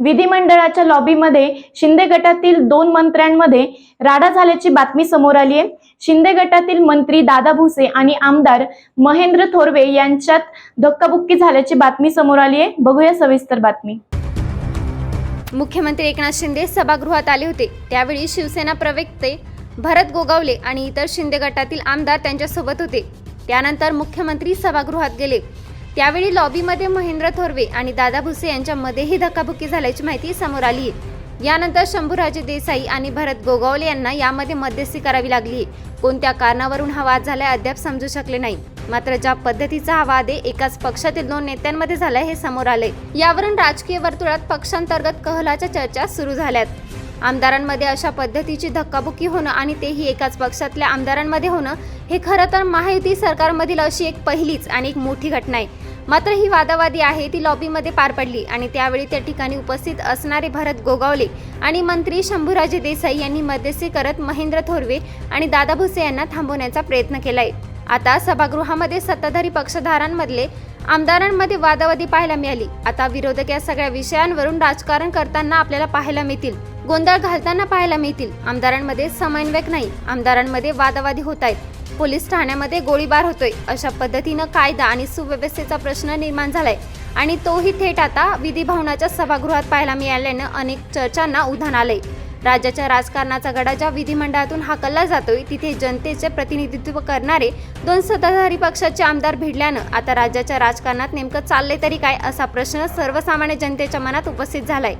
विधिमंडळाच्या लॉबीमध्ये शिंदे गटातील दोन मंत्र्यांमध्ये राडा झाल्याची बातमी समोर आली आहे. शिंदे गटातील मंत्री दादा भुसे आणि आमदार महेंद्र थोरवे यांच्यात धक्काबुक्की झाल्याची बातमी समोर आली आहे. बघूया सविस्तर बातमी. मुख्यमंत्री एकनाथ शिंदे सभागृहात आले होते. त्यावेळी शिवसेना प्रवक्ते भरत गोगावले आणि इतर शिंदे गटातील आमदार त्यांच्यासोबत होते. त्यानंतर मुख्यमंत्री सभागृहात गेले. त्यावेळी लॉबीमध्ये महेंद्र थोरवे आणि दादा भुसे यांच्यामध्येही धक्काबुक्की झाल्याची माहिती समोर आली. आहे यानंतर शंभूराजे देसाई आणि भरत गोगावले यांना यामध्ये मध्यस्थी करावी लागली. आहे कोणत्या कारणावरून हा वाद झालाय अद्याप समजू शकले नाही. मात्र ज्या पद्धतीचा हा वाद आहे एकाच पक्षातील दोन नेत्यांमध्ये झालाय हे समोर आले. यावरून राजकीय वर्तुळात पक्षांतर्गत कहलाच्या चर्चा सुरू झाल्यात. आमदारांमध्ये अशा पद्धतीची धक्काबुक्की होणं आणि तेही एकाच पक्षातल्या आमदारांमध्ये होणं हे खरं तर महायुती सरकारमधील अशी एक पहिलीच आणि एक मोठी घटना आहे. मात्र ही वादावादी आहे. ती लॉबीमध्ये पार पडली आणि त्यावेळी त्या ठिकाणी उपस्थित असणारे भरत गोगावले आणि मंत्री शंभूराजे देसाई यांनी मध्यस्थी करत महेंद्र थोरवे आणि दादा भुसे यांना थांबवण्याचा प्रयत्न केलाय. आता सभागृहामध्ये सत्ताधारी पक्षधारांमधले आमदारांमध्ये वादावादी पाहायला मिळाली. आता विरोधक या सगळ्या विषयांवरून राजकारण करताना आपल्याला पाहायला मिळतील. गोंधळ घालताना पाहायला मिळतील. आमदारांमध्ये समन्वयक नाही. आमदारांमध्ये वादावादी होत आहेत. पोलीस ठाण्यामध्ये गोळीबार होतोय. अशा पद्धतीनं कायदा आणि सुव्यवस्थेचा प्रश्न निर्माण झालाय. आणि तोही थेट आता विधी भवनाच्या सभागृहात पाहायला मिळाल्यानं अनेक चर्चांना उधाण आलंय. राज्याच्या राजकारणाचा गडा ज्या विधिमंडळातून हाकलला जातोय तिथे जनतेचे प्रतिनिधित्व करणारे दोन सत्ताधारी पक्षाचे आमदार भिडल्यानं आता राज्याच्या राजकारणात नेमकं चाललंय तरी काय असा प्रश्न सर्वसामान्य जनतेच्या मनात उपस्थित झालाय.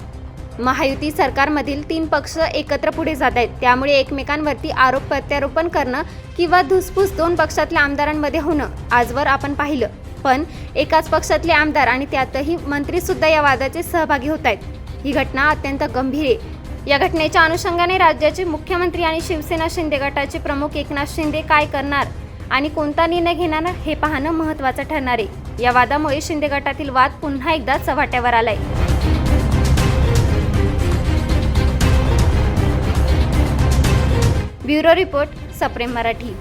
महायुती सरकारमधील तीन पक्ष एकत्र पुढे जात आहेत. त्यामुळे एकमेकांवरती आरोप प्रत्यारोपण करणं किंवा धुसफूस दोन पक्षातल्या आमदारांमध्ये होणं आजवर आपण पाहिलं. पण एकाच पक्षातले आमदार आणि त्यातही मंत्रीसुद्धा या वादाचे सहभागी होत आहेत. ही घटना अत्यंत गंभीर आहे. या घटनेच्या अनुषंगाने राज्याचे मुख्यमंत्री आणि शिवसेना शिंदे गटाचे प्रमुख एकनाथ शिंदे काय करणार आणि कोणता निर्णय घेणार हे पाहणं महत्त्वाचं ठरणार आहे. या वादामुळे शिंदे गटातील वाद पुन्हा एकदा चव्हाट्यावर आलाय. ब्युरो रिपोर्ट सप्रेम मराठी.